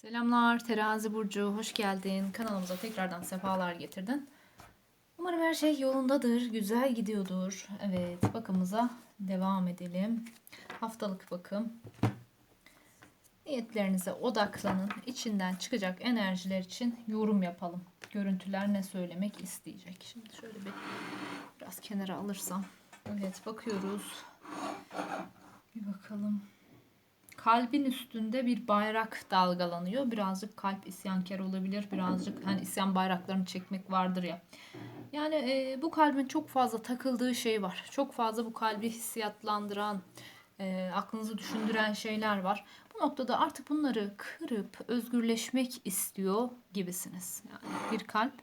Selamlar Terazi Burcu, hoş geldin. Kanalımıza tekrardan sefalar getirdin. Umarım her şey yolundadır, güzel gidiyordur. Evet, bakımıza devam edelim. Haftalık bakım. Niyetlerinize odaklanın. İçinden çıkacak enerjiler için yorum yapalım. Görüntüler ne söylemek isteyecek. Şimdi şöyle bir biraz kenara alırsam. Evet, bakıyoruz. Bir bakalım kalbin üstünde bir bayrak dalgalanıyor. Birazcık kalp isyankar olabilir. Birazcık hani isyan bayraklarını çekmek vardır ya. Yani e, bu kalbin çok fazla takıldığı şey var. Çok fazla bu kalbi hissiyatlandıran, e, aklınızı düşündüren şeyler var. Bu noktada artık bunları kırıp özgürleşmek istiyor gibisiniz. Yani bir kalp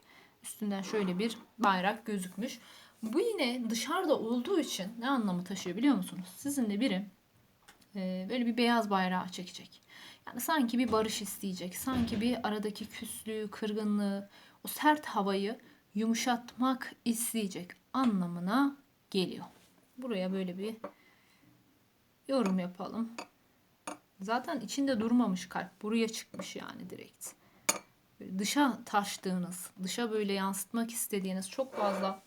üstünden şöyle bir bayrak gözükmüş. Bu yine dışarıda olduğu için ne anlamı taşıyor biliyor musunuz? Sizinle biri e, böyle bir beyaz bayrağı çekecek. Yani sanki bir barış isteyecek. Sanki bir aradaki küslüğü, kırgınlığı, o sert havayı yumuşatmak isteyecek anlamına geliyor. Buraya böyle bir yorum yapalım. Zaten içinde durmamış kalp. Buraya çıkmış yani direkt. Böyle dışa taştığınız, dışa böyle yansıtmak istediğiniz çok fazla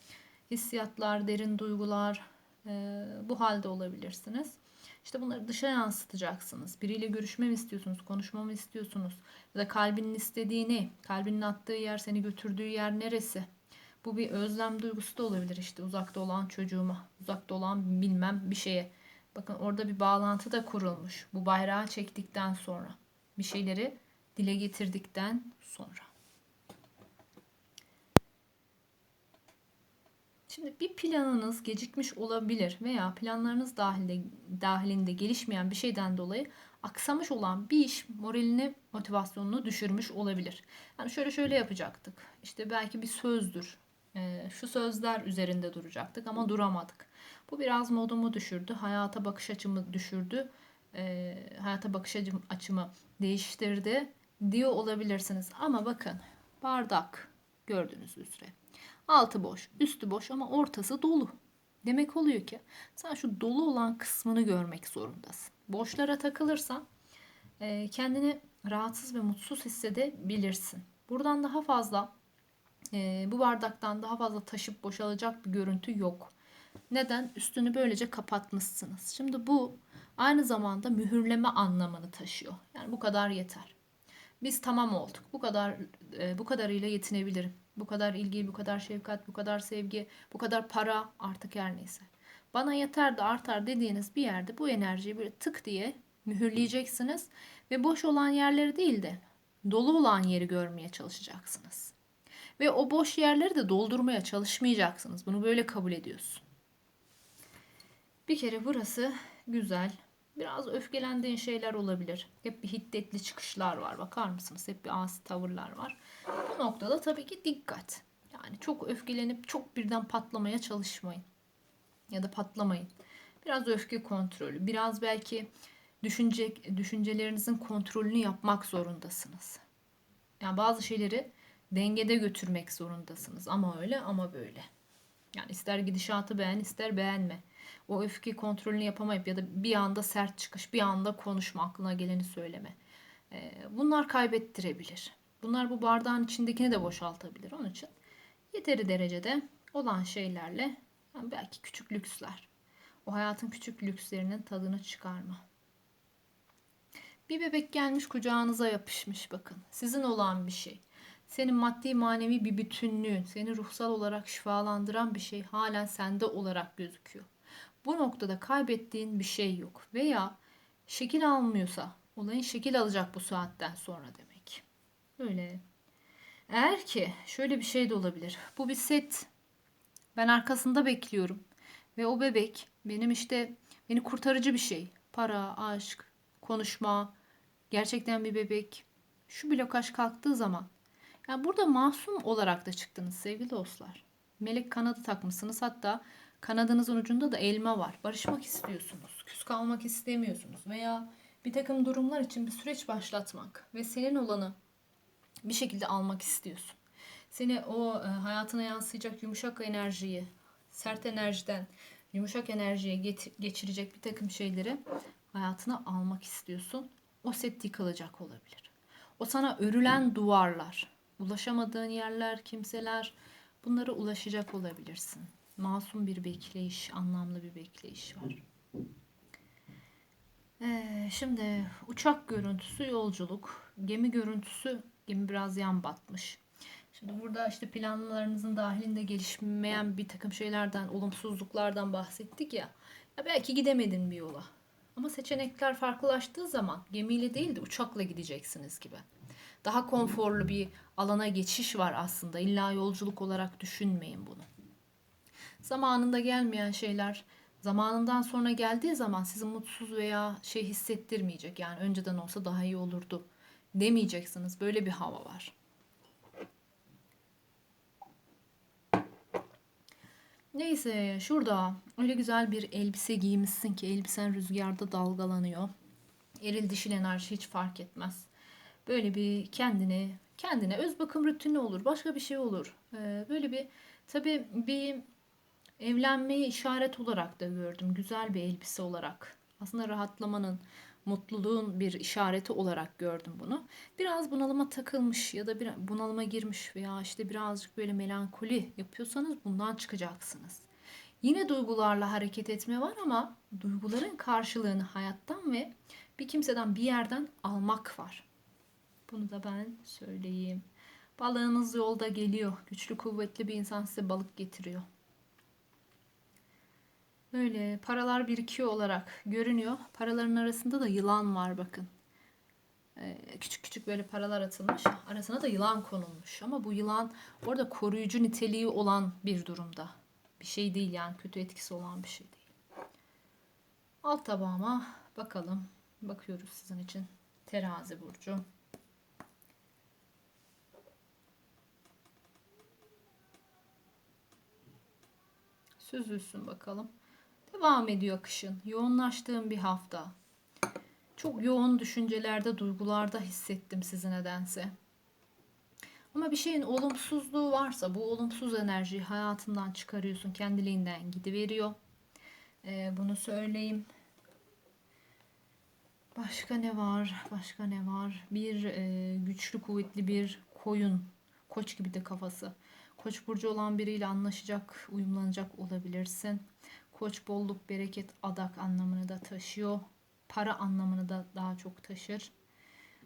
hissiyatlar, derin duygular e, bu halde olabilirsiniz. İşte bunları dışa yansıtacaksınız. Biriyle görüşme mi istiyorsunuz, konuşma mı istiyorsunuz? Ya da kalbinin istediğini, kalbinin attığı yer, seni götürdüğü yer neresi? Bu bir özlem duygusu da olabilir işte uzakta olan çocuğuma, uzakta olan bilmem bir şeye. Bakın orada bir bağlantı da kurulmuş. Bu bayrağı çektikten sonra. Bir şeyleri dile getirdikten sonra. Şimdi bir planınız gecikmiş olabilir veya planlarınız dahilinde, dahilinde gelişmeyen bir şeyden dolayı aksamış olan bir iş moralini, motivasyonunu düşürmüş olabilir. Yani şöyle şöyle yapacaktık. İşte belki bir sözdür. Ee, şu sözler üzerinde duracaktık ama duramadık. Bu biraz modumu düşürdü. Hayata bakış açımı düşürdü. Ee, hayata bakış açım, açımı değiştirdi diyor olabilirsiniz. Ama bakın bardak gördüğünüz üzere Altı boş, üstü boş ama ortası dolu. Demek oluyor ki sen şu dolu olan kısmını görmek zorundasın. Boşlara takılırsan e, kendini rahatsız ve mutsuz hissedebilirsin. Buradan daha fazla e, bu bardaktan daha fazla taşıp boşalacak bir görüntü yok. Neden? Üstünü böylece kapatmışsınız. Şimdi bu aynı zamanda mühürleme anlamını taşıyor. Yani bu kadar yeter. Biz tamam olduk. Bu kadar e, bu kadarıyla yetinebilirim. Bu kadar ilgi, bu kadar şefkat, bu kadar sevgi, bu kadar para artık her neyse. Bana yeter de artar dediğiniz bir yerde bu enerjiyi bir tık diye mühürleyeceksiniz ve boş olan yerleri değil de dolu olan yeri görmeye çalışacaksınız. Ve o boş yerleri de doldurmaya çalışmayacaksınız. Bunu böyle kabul ediyorsun. Bir kere burası güzel. Biraz öfkelendiğin şeyler olabilir. Hep bir hiddetli çıkışlar var. Bakar mısınız? Hep bir asi tavırlar var. Bu noktada tabii ki dikkat. Yani çok öfkelenip çok birden patlamaya çalışmayın. Ya da patlamayın. Biraz öfke kontrolü. Biraz belki düşünce, düşüncelerinizin kontrolünü yapmak zorundasınız. Yani bazı şeyleri dengede götürmek zorundasınız. Ama öyle ama böyle. Yani ister gidişatı beğen ister beğenme o öfke kontrolünü yapamayıp ya da bir anda sert çıkış, bir anda konuşma, aklına geleni söyleme. Ee, bunlar kaybettirebilir. Bunlar bu bardağın içindekini de boşaltabilir. Onun için yeteri derecede olan şeylerle yani belki küçük lüksler. O hayatın küçük lükslerinin tadını çıkarma. Bir bebek gelmiş kucağınıza yapışmış bakın. Sizin olan bir şey. Senin maddi manevi bir bütünlüğün, seni ruhsal olarak şifalandıran bir şey halen sende olarak gözüküyor bu noktada kaybettiğin bir şey yok. Veya şekil almıyorsa olayın şekil alacak bu saatten sonra demek. Öyle. Eğer ki şöyle bir şey de olabilir. Bu bir set. Ben arkasında bekliyorum. Ve o bebek benim işte beni kurtarıcı bir şey. Para, aşk, konuşma, gerçekten bir bebek. Şu blokaj kalktığı zaman. Yani burada masum olarak da çıktınız sevgili dostlar. Melek kanadı takmışsınız. Hatta Kanadınızın ucunda da elma var. Barışmak istiyorsunuz. Küs kalmak istemiyorsunuz. Veya bir takım durumlar için bir süreç başlatmak ve senin olanı bir şekilde almak istiyorsun. Seni o e, hayatına yansıyacak yumuşak enerjiyi, sert enerjiden yumuşak enerjiye geçirecek bir takım şeyleri hayatına almak istiyorsun. O set yıkılacak olabilir. O sana örülen duvarlar, ulaşamadığın yerler, kimseler bunlara ulaşacak olabilirsin. Masum bir bekleyiş, anlamlı bir bekleyiş var. Ee, şimdi uçak görüntüsü yolculuk, gemi görüntüsü gemi biraz yan batmış. Şimdi burada işte planlarınızın dahilinde gelişmeyen bir takım şeylerden, olumsuzluklardan bahsettik ya. Ya belki gidemedin bir yola. Ama seçenekler farklılaştığı zaman gemiyle değil de uçakla gideceksiniz gibi. Daha konforlu bir alana geçiş var aslında. İlla yolculuk olarak düşünmeyin bunu. Zamanında gelmeyen şeyler zamanından sonra geldiği zaman sizi mutsuz veya şey hissettirmeyecek. Yani önceden olsa daha iyi olurdu demeyeceksiniz. Böyle bir hava var. Neyse şurada öyle güzel bir elbise giymişsin ki elbisen rüzgarda dalgalanıyor. Eril dişil enerji hiç fark etmez. Böyle bir kendine kendine öz bakım rutini olur. Başka bir şey olur. Ee, böyle bir tabii bir evlenmeyi işaret olarak da gördüm. Güzel bir elbise olarak. Aslında rahatlamanın, mutluluğun bir işareti olarak gördüm bunu. Biraz bunalıma takılmış ya da bir bunalıma girmiş veya işte birazcık böyle melankoli yapıyorsanız bundan çıkacaksınız. Yine duygularla hareket etme var ama duyguların karşılığını hayattan ve bir kimseden bir yerden almak var. Bunu da ben söyleyeyim. Balığınız yolda geliyor. Güçlü kuvvetli bir insan size balık getiriyor. Böyle paralar birikiyor olarak görünüyor. Paraların arasında da yılan var bakın. Ee, küçük küçük böyle paralar atılmış. Arasına da yılan konulmuş. Ama bu yılan orada koruyucu niteliği olan bir durumda. Bir şey değil yani kötü etkisi olan bir şey değil. Alt tabağıma bakalım. Bakıyoruz sizin için. Terazi burcu. Süzülsün bakalım. Devam ediyor akışın. Yoğunlaştığım bir hafta. Çok yoğun düşüncelerde, duygularda hissettim sizi nedense. Ama bir şeyin olumsuzluğu varsa bu olumsuz enerjiyi hayatından çıkarıyorsun. Kendiliğinden gidiveriyor. Ee, bunu söyleyeyim. Başka ne var? Başka ne var? Bir e, güçlü, kuvvetli bir koyun. Koç gibi de kafası. Koç burcu olan biriyle anlaşacak, uyumlanacak olabilirsin. Koç bolluk, bereket, adak anlamını da taşıyor. Para anlamını da daha çok taşır.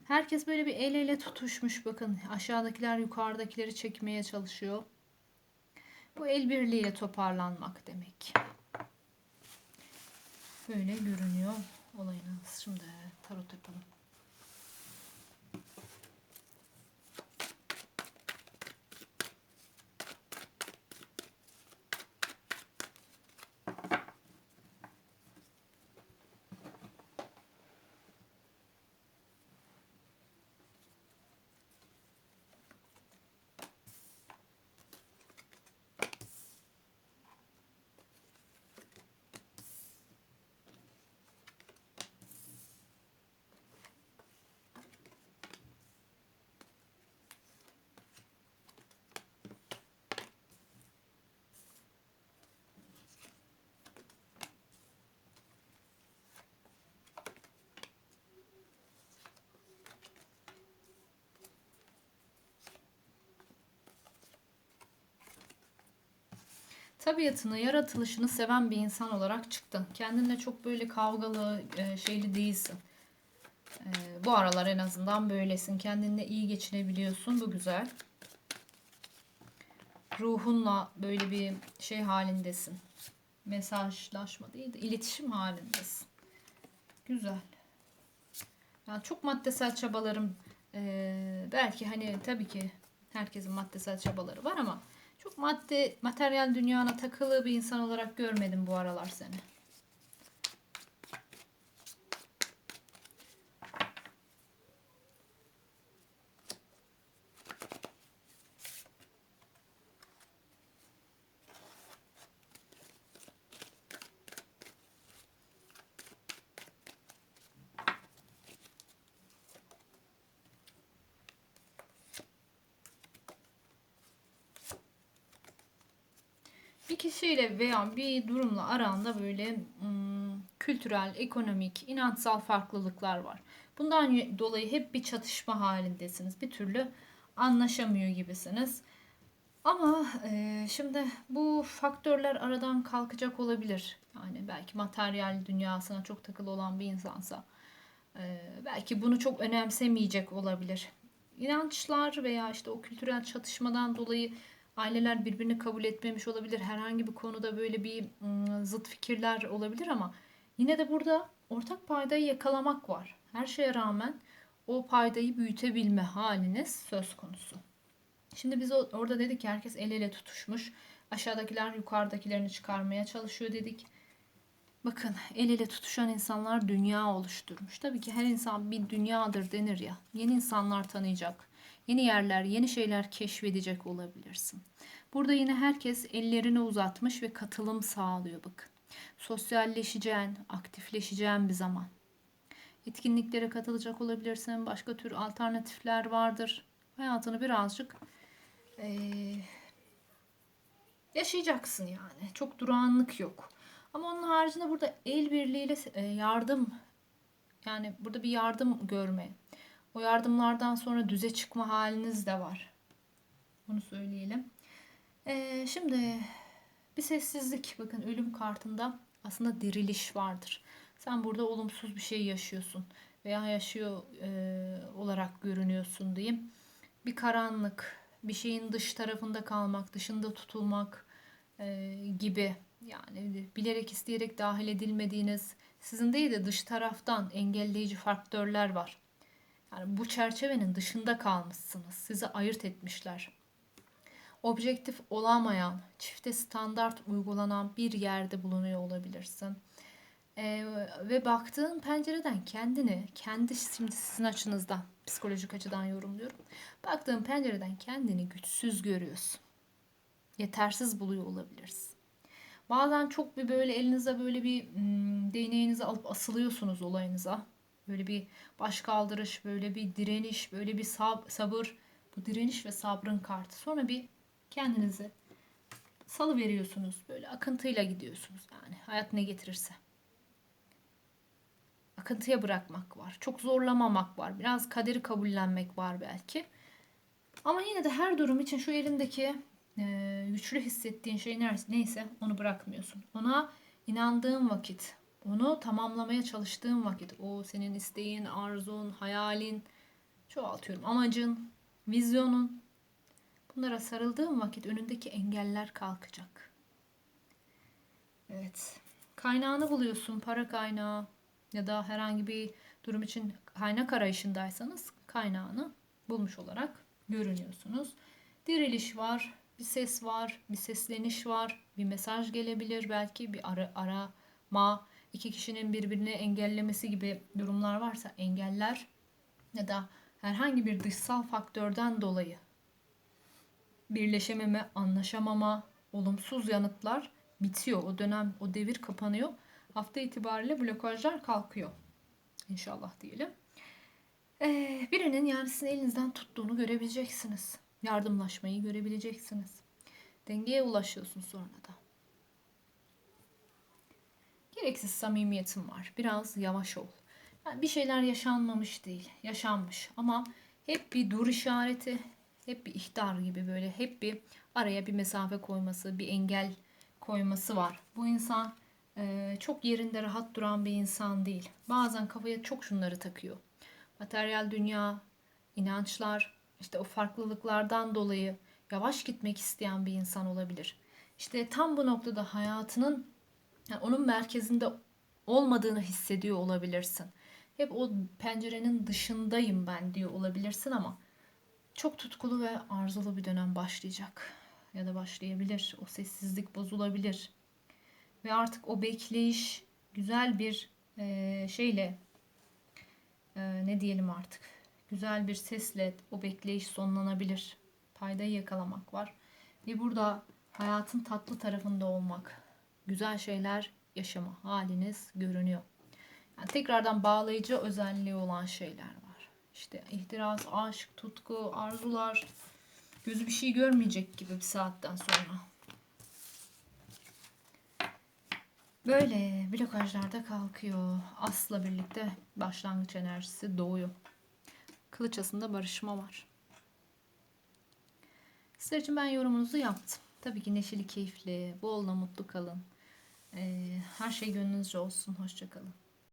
Herkes böyle bir el ele tutuşmuş bakın. Aşağıdakiler yukarıdakileri çekmeye çalışıyor. Bu el birliğiyle toparlanmak demek. Böyle görünüyor olayınız. Şimdi tarot yapalım. Tabiatını, yaratılışını seven bir insan olarak çıktın. Kendinle çok böyle kavgalı, e, şeyli değilsin. E, bu aralar en azından böylesin. Kendinle iyi geçinebiliyorsun. Bu güzel. Ruhunla böyle bir şey halindesin. Mesajlaşma değil de iletişim halindesin. Güzel. Yani çok maddesel çabalarım e, belki hani tabii ki herkesin maddesel çabaları var ama çok madde, materyal dünyana takılı bir insan olarak görmedim bu aralar seni. Bir kişiyle veya bir durumla aranda böyle hmm, kültürel, ekonomik, inançsal farklılıklar var. Bundan dolayı hep bir çatışma halindesiniz. Bir türlü anlaşamıyor gibisiniz. Ama e, şimdi bu faktörler aradan kalkacak olabilir. Yani belki materyal dünyasına çok takılı olan bir insansa e, belki bunu çok önemsemeyecek olabilir. İnançlar veya işte o kültürel çatışmadan dolayı aileler birbirini kabul etmemiş olabilir. Herhangi bir konuda böyle bir ım, zıt fikirler olabilir ama yine de burada ortak paydayı yakalamak var. Her şeye rağmen o paydayı büyütebilme haliniz söz konusu. Şimdi biz orada dedik ki herkes el ele tutuşmuş. Aşağıdakiler yukarıdakilerini çıkarmaya çalışıyor dedik. Bakın el ele tutuşan insanlar dünya oluşturmuş. Tabii ki her insan bir dünyadır denir ya. Yeni insanlar tanıyacak. Yeni yerler, yeni şeyler keşfedecek olabilirsin. Burada yine herkes ellerini uzatmış ve katılım sağlıyor bakın. Sosyalleşeceğin, aktifleşeceğin bir zaman. Etkinliklere katılacak olabilirsin. Başka tür alternatifler vardır. Hayatını birazcık eee, yaşayacaksın yani. Çok durağanlık yok. Ama onun haricinde burada el birliğiyle yardım yani burada bir yardım görme. O yardımlardan sonra düze çıkma haliniz de var. Bunu söyleyelim. Ee, şimdi bir sessizlik. Bakın ölüm kartında aslında diriliş vardır. Sen burada olumsuz bir şey yaşıyorsun veya yaşıyor e, olarak görünüyorsun diyeyim. Bir karanlık, bir şeyin dış tarafında kalmak, dışında tutulmak e, gibi yani bilerek isteyerek dahil edilmediğiniz sizin değil de dış taraftan engelleyici faktörler var. Yani bu çerçevenin dışında kalmışsınız. Sizi ayırt etmişler. Objektif olamayan, çifte standart uygulanan bir yerde bulunuyor olabilirsin. Ee, ve baktığın pencereden kendini, kendi şimdi sizin açınızdan, psikolojik açıdan yorumluyorum. Baktığın pencereden kendini güçsüz görüyorsun. Yetersiz buluyor olabilirsin. Bazen çok bir böyle elinize böyle bir hmm, değneğinizi alıp asılıyorsunuz olayınıza. Böyle bir baş kaldırış, böyle bir direniş, böyle bir sab- sabır. Bu direniş ve sabrın kartı. Sonra bir kendinizi salı veriyorsunuz. Böyle akıntıyla gidiyorsunuz yani. Hayat ne getirirse. Akıntıya bırakmak var. Çok zorlamamak var. Biraz kaderi kabullenmek var belki. Ama yine de her durum için şu elindeki e, güçlü hissettiğin şey neyse, onu bırakmıyorsun. Ona inandığın vakit, onu tamamlamaya çalıştığın vakit, o senin isteğin, arzun, hayalin, çoğaltıyorum, amacın, vizyonun, bunlara sarıldığın vakit önündeki engeller kalkacak. Evet. Kaynağını buluyorsun, para kaynağı ya da herhangi bir durum için kaynak arayışındaysanız kaynağını bulmuş olarak görünüyorsunuz. Diriliş var, bir ses var, bir sesleniş var, bir mesaj gelebilir belki bir ara, arama, iki kişinin birbirini engellemesi gibi durumlar varsa engeller ya da herhangi bir dışsal faktörden dolayı birleşememe, anlaşamama, olumsuz yanıtlar bitiyor. O dönem, o devir kapanıyor. Hafta itibariyle blokajlar kalkıyor. İnşallah diyelim. Ee, birinin yani sizin elinizden tuttuğunu görebileceksiniz. Yardımlaşmayı görebileceksiniz. Dengeye ulaşıyorsun sonra da. Gereksiz samimiyetin var. Biraz yavaş ol. Yani bir şeyler yaşanmamış değil, yaşanmış ama hep bir dur işareti, hep bir ihtar gibi böyle hep bir araya bir mesafe koyması, bir engel koyması var. Bu insan e, çok yerinde rahat duran bir insan değil. Bazen kafaya çok şunları takıyor. Materyal dünya, inançlar, işte o farklılıklardan dolayı yavaş gitmek isteyen bir insan olabilir. İşte tam bu noktada hayatının yani onun merkezinde olmadığını hissediyor olabilirsin. Hep o pencerenin dışındayım ben diyor olabilirsin ama çok tutkulu ve arzulu bir dönem başlayacak ya da başlayabilir. O sessizlik bozulabilir. Ve artık o bekleyiş güzel bir e, şeyle e, ne diyelim artık güzel bir sesle o bekleyiş sonlanabilir. Paydayı yakalamak var. Ve burada hayatın tatlı tarafında olmak, güzel şeyler yaşama haliniz görünüyor. Yani tekrardan bağlayıcı özelliği olan şeyler var. İşte ihtiras, aşk, tutku, arzular. Gözü bir şey görmeyecek gibi bir saatten sonra. Böyle blokajlarda kalkıyor. Asla birlikte başlangıç enerjisi doğuyor. Kılıç asında barışma var. Sizler için ben yorumunuzu yaptım. Tabii ki neşeli, keyifli, bolla mutlu kalın. Ee, her şey gönlünüzce olsun. Hoşçakalın.